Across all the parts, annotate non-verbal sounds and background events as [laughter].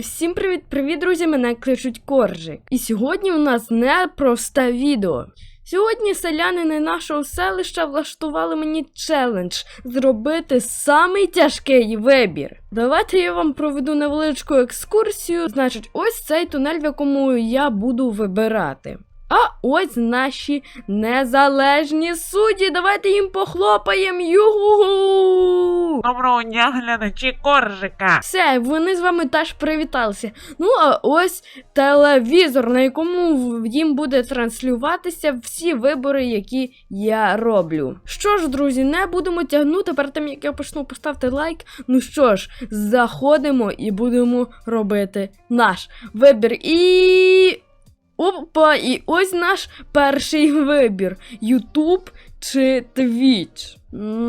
Всім привіт-привіт, друзі! Мене кличуть Коржик. І сьогодні у нас непросте відео. Сьогодні селянини нашого селища влаштували мені челендж зробити самий тяжкий вибір. Давайте я вам проведу невеличку екскурсію. Значить, ось цей тунель, в якому я буду вибирати. А ось наші незалежні судді. Давайте їм похлопаємо. Югу! Доброго дня, глядачі коржика. Все, вони з вами теж привіталися. Ну, а ось телевізор, на якому їм буде транслюватися всі вибори, які я роблю. Що ж, друзі, не будемо тягнути перед тим, як я почну поставити лайк. Ну що ж, заходимо і будемо робити наш вибір. І. Опа, і ось наш перший вибір: Ютуб чи Twitch.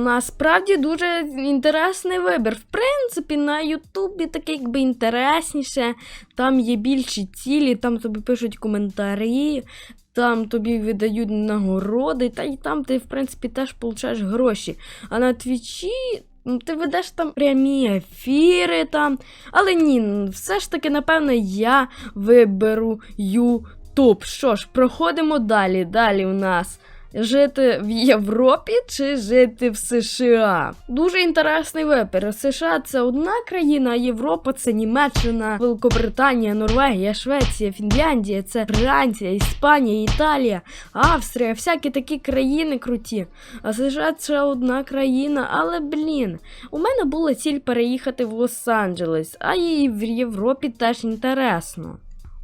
Насправді дуже інтересний вибір. В принципі, на Ютубі таке якби інтересніше. Там є більші цілі, там тобі пишуть коментарі, там тобі видають нагороди, та й там ти, в принципі, теж получаєш гроші. А на Твічі. ну, Ти ведеш там прямі ефіри там. Але ні, все ж таки, напевно, я виберу Ютуб. Що ж, проходимо далі. Далі у нас жити в Європі чи жити в США. Дуже інтересний вибір. США це одна країна, а Європа це Німеччина, Великобританія, Норвегія, Швеція, Фінляндія, це Франція, Іспанія, Італія, Австрія, всякі такі країни круті. А США це одна країна, але блін, у мене була ціль переїхати в Лос-Анджелес, а і в Європі теж інтересно.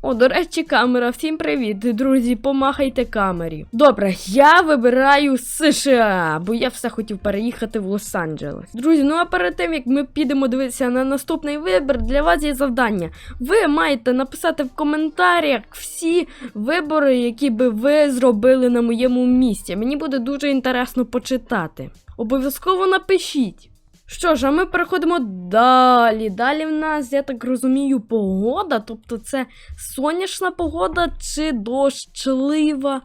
О, до речі, камера, всім привіт, друзі, помахайте камері. Добре, я вибираю США, бо я все хотів переїхати в Лос-Анджелес. Друзі, ну а перед тим як ми підемо дивитися на наступний вибір, для вас є завдання. Ви маєте написати в коментарях всі вибори, які би ви зробили на моєму місці. Мені буде дуже інтересно почитати. Обов'язково напишіть. Що ж, а ми переходимо далі. Далі в нас, я так розумію, погода. Тобто це сонячна погода чи дощлива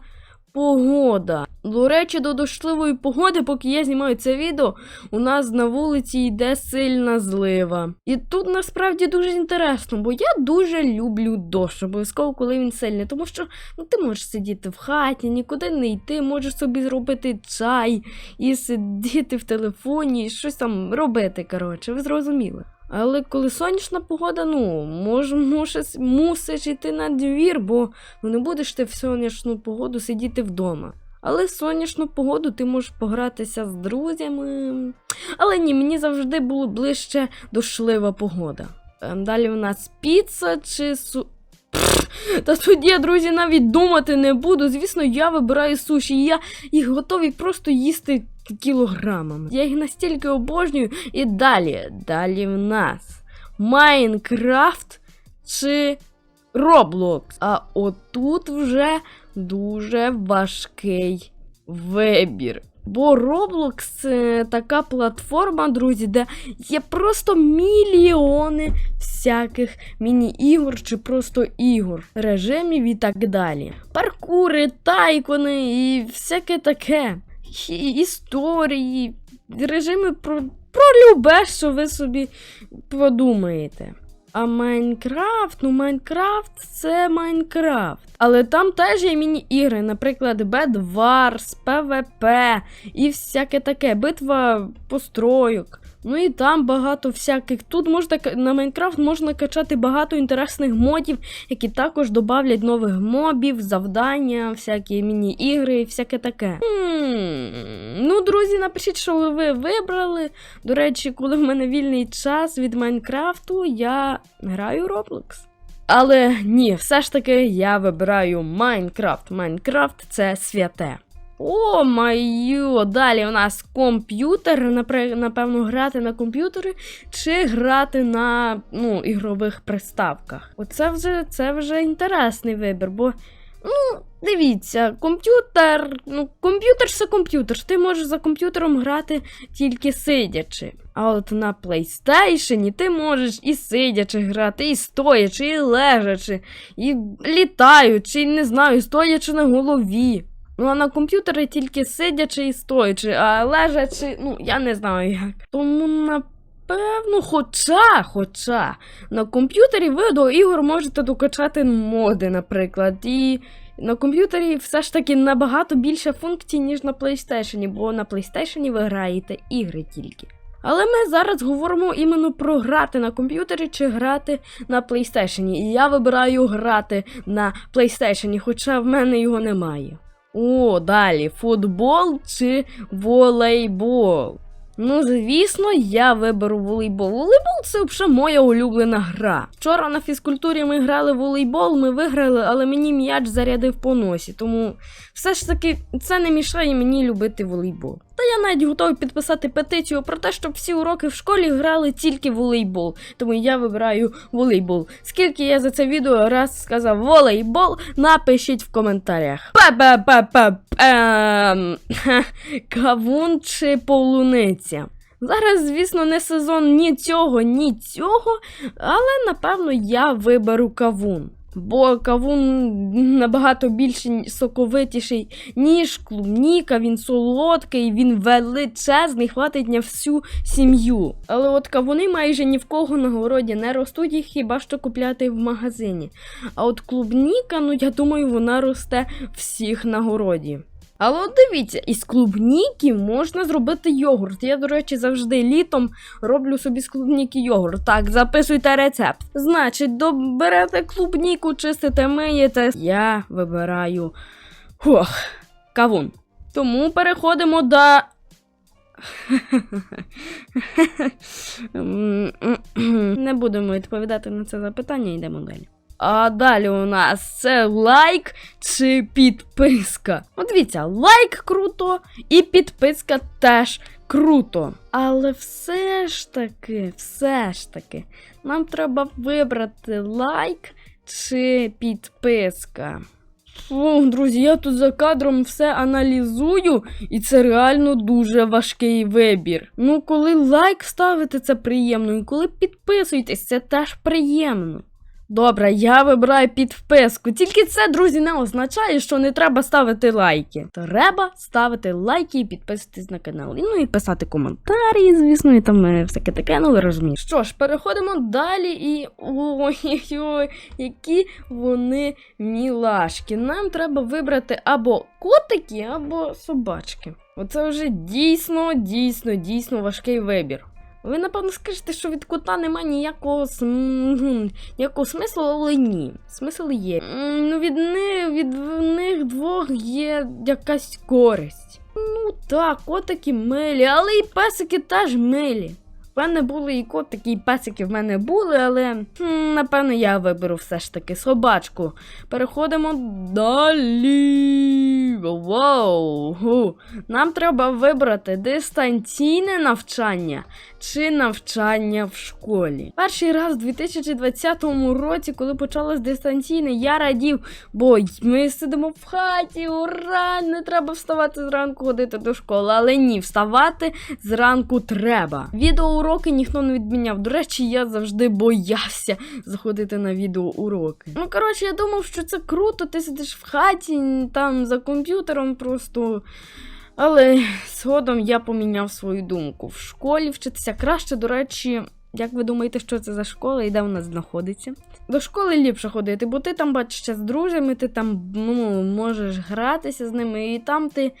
погода. До речі, до дощливої погоди, поки я знімаю це відео, у нас на вулиці йде сильна злива. І тут насправді дуже інтересно, бо я дуже люблю дощ, обов'язково, коли він сильний. Тому що ну, ти можеш сидіти в хаті, нікуди не йти, можеш собі зробити чай і сидіти в телефоні, і щось там робити. Коротше, ви зрозуміли. Але коли сонячна погода, ну, мож, мусиш, мусиш йти на двір, бо ну, не будеш ти в сонячну погоду сидіти вдома. Але в сонячну погоду ти можеш погратися з друзями. Але ні, мені завжди було ближче дошлива погода. Ем, Далі у нас піца чи су. Та тоді я, друзі, навіть думати не буду. Звісно, я вибираю суші, і я їх готовий просто їсти кілограмами. Я їх настільки обожнюю. І далі, далі в нас Майнкрафт чи Roblox. А отут вже дуже важкий вибір. Бо Roblox це така платформа, друзі, де є просто мільйони всяких міні-ігор чи просто ігор, режимів і так далі. Паркури, тайкони і всяке таке. Історії, режими про, про любе, що ви собі подумаєте. А Майнкрафт, ну Майнкрафт це Майнкрафт. Але там теж є міні-ігри, наприклад, Bed Wars, PvP і всяке таке, битва постройок. Ну і там багато всяких. Тут можна на Майнкрафт можна качати багато інтересних модів, які також додавлять нових мобів, завдання, всякі міні-ігри і всяке таке. Ну, друзі, напишіть, що ви вибрали. До речі, коли в мене вільний час від Майнкрафту, я граю Roblox. Але ні, все ж таки я вибираю Майнкрафт. Майнкрафт це святе. О, маю! Далі у нас комп'ютер. Напевно, грати на комп'ютері чи грати на ну, ігрових приставках. Оце вже це вже інтересний вибір, бо. Ну, дивіться, комп'ютер. Ну, комп'ютер це комп'ютер. Ти можеш за комп'ютером грати тільки сидячи. А от на PlayStation ти можеш і сидячи грати, і стоячи, і лежачи, і літаючи, і не знаю, стоячи на голові. Ну, на комп'ютері тільки сидячи і стоячи, а лежачи, ну, я не знаю як. Тому, напевно, хоча, хоча на комп'ютері ви до ігор можете докачати моди, наприклад. І на комп'ютері все ж таки набагато більше функцій, ніж на PlayStation, бо на PlayStation ви граєте ігри тільки. Але ми зараз говоримо іменно про грати на комп'ютері чи грати на PlayStation. І я вибираю грати на PlayStation, хоча в мене його немає. О, далі футбол чи волейбол. Ну, звісно, я виберу волейбол. Волейбол це взагалі моя улюблена гра. Вчора на фізкультурі ми грали в волейбол, ми виграли, але мені м'яч зарядив по носі. Тому все ж таки це не мішає мені любити волейбол. Та я навіть готовий підписати петицію про те, щоб всі уроки в школі грали тільки в волейбол. Тому я вибираю волейбол. Скільки я за це відео раз сказав волейбол, напишіть в коментарях. Па-па-па-па-пам. [laughs] Кавун чи полуниця. Зараз, звісно, не сезон ні цього, ні цього, але напевно я виберу кавун. Бо кавун набагато більш соковитіший, ніж клубніка, він солодкий, він величезний, хватить на всю сім'ю. Але от кавуни майже ні в кого на городі не ростуть, їх хіба що купляти в магазині. А от клубніка, ну я думаю, вона росте всіх на городі. Але от дивіться, із клубніки можна зробити йогурт. Я, до речі, завжди літом роблю собі з клубніки йогурт. Так, записуйте рецепт. Значить, доберете клубніку, чистите, миєте. Я вибираю ох, кавун. Тому переходимо до. [laughs] Не будемо відповідати на це запитання, йдемо далі. А далі у нас це лайк чи підписка. От дивіться, лайк круто, і підписка теж круто. Але все ж таки, все ж таки, нам треба вибрати лайк чи підписка. Фу, друзі, я тут за кадром все аналізую, і це реально дуже важкий вибір. Ну, коли лайк ставите, це приємно, і коли підписуєтесь, це теж приємно. Добре, я вибираю підписку. Тільки це, друзі, не означає, що не треба ставити лайки. Треба ставити лайки і підписуватись на канал. Ну і писати коментарі, звісно, і там е, всяке таке, ну ви розумієте. Що ж, переходимо далі і. Ой-ой-ой, які вони мілашки. Нам треба вибрати або котики, або собачки. Оце вже дійсно, дійсно, дійсно важкий вибір. Ви, напевно, скажете, що від кота немає ніякого ніякого смислу, але ні. Смисл є. Ну, від них, від них двох є якась користь. Ну так, котики милі, але і песики теж милі. В мене були і котики, і песики в мене були, але хм, напевно я виберу все ж таки собачку. Переходимо далі. Гу. Нам треба вибрати дистанційне навчання чи навчання в школі. Перший раз у 2020 році, коли почалось дистанційне, я радів, бо ми сидимо в хаті, ура! Не треба вставати зранку ходити до школи. Але ні, вставати зранку треба. Відеоуроки ніхто не відміняв. До речі, я завжди боявся заходити на відеоуроки. Ну, коротше, я думав, що це круто, ти сидиш в хаті, там за комп'ютером просто. Але згодом я поміняв свою думку. В школі вчитися краще, до речі, як ви думаєте, що це за школа і де вона знаходиться? До школи ліпше ходити, бо ти там бачишся з друзями, ти там ну, можеш гратися з ними, і там ти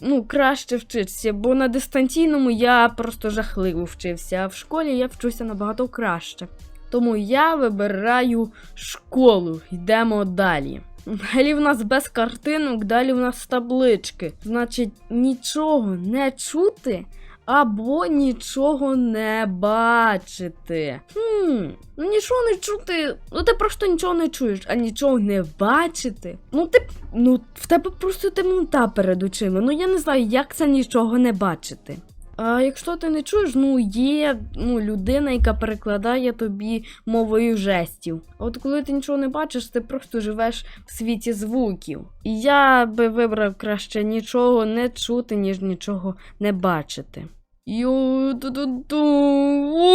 ну, краще вчитися, Бо на дистанційному я просто жахливо вчився, а в школі я вчуся набагато краще. Тому я вибираю школу. Йдемо далі. Далі в нас без картинок, далі в нас таблички. Значить, нічого не чути або нічого не бачити. Хм, ну нічого не чути. Ну ти просто нічого не чуєш, а нічого не бачити. Ну ти ну в тебе просто темнота перед очима. Ну я не знаю, як це нічого не бачити. А якщо ти не чуєш, ну є ну, людина, яка перекладає тобі мовою жестів. От коли ти нічого не бачиш, ти просто живеш в світі звуків. І я би вибрав краще нічого не чути, ніж нічого не бачити. Йо, ту ту ту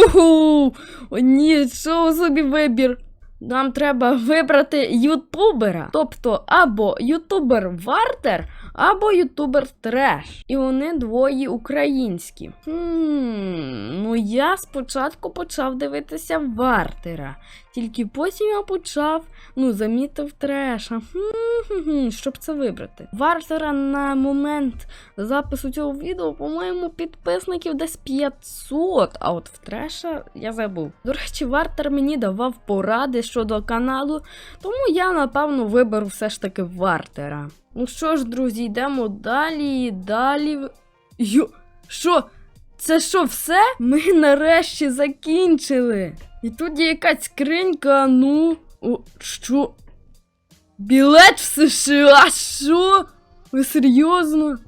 уху! О, ні, що собі вибір. Нам треба вибрати ютубера. Тобто або ютубер Вартер, або ютубер Треш. І вони двоє українські. Хм, ну я спочатку почав дивитися Вартера, тільки потім я почав, ну, замітив треша. Хм-хм-хм, щоб це вибрати. Вартера на момент запису цього відео, по-моєму, підписників десь 500, а от в треша я забув. До речі, Вартер мені давав поради щодо каналу, тому я напевно виберу все ж таки Вартера. Ну що ж, друзі, йдемо далі, далі. Йо, що? Це що, все? Ми [laughs] нарешті закінчили. І тут є якась скринька, ну. О, що? Білет в США, що? Ви серйозно?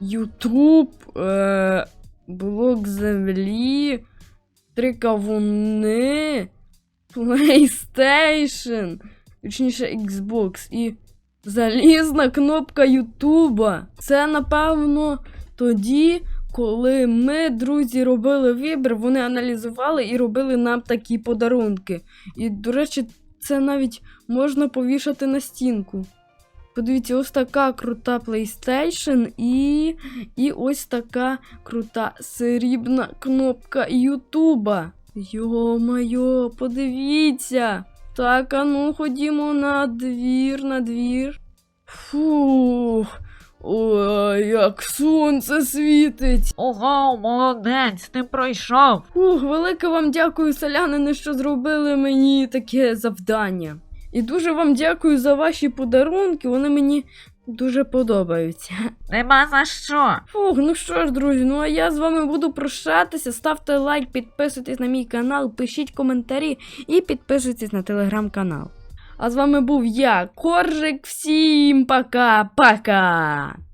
Ютуб, е, блок землі, три кавуни, PlayStation, точніше Xbox і залізна кнопка Ютуба. Це, напевно, тоді, коли ми, друзі, робили вибір, вони аналізували і робили нам такі подарунки. І, до речі, це навіть можна повішати на стінку. Подивіться, ось така крута PlayStation і, і ось така крута срібна кнопка Ютуба. Йо-майо, подивіться. Так, а ну ходімо на двір, на двір. Фух. Ой, як сонце світить. Ого, молодець, ти пройшов. Фух, велике вам дякую, селянини, що зробили мені таке завдання. І дуже вам дякую за ваші подарунки, вони мені дуже подобаються. Нема за що. Фух, ну що ж, друзі, ну а я з вами буду прощатися. Ставте лайк, підписуйтесь на мій канал, пишіть коментарі і підписуйтесь на телеграм-канал. А з вами був я, Коржик. Всім пока-пока!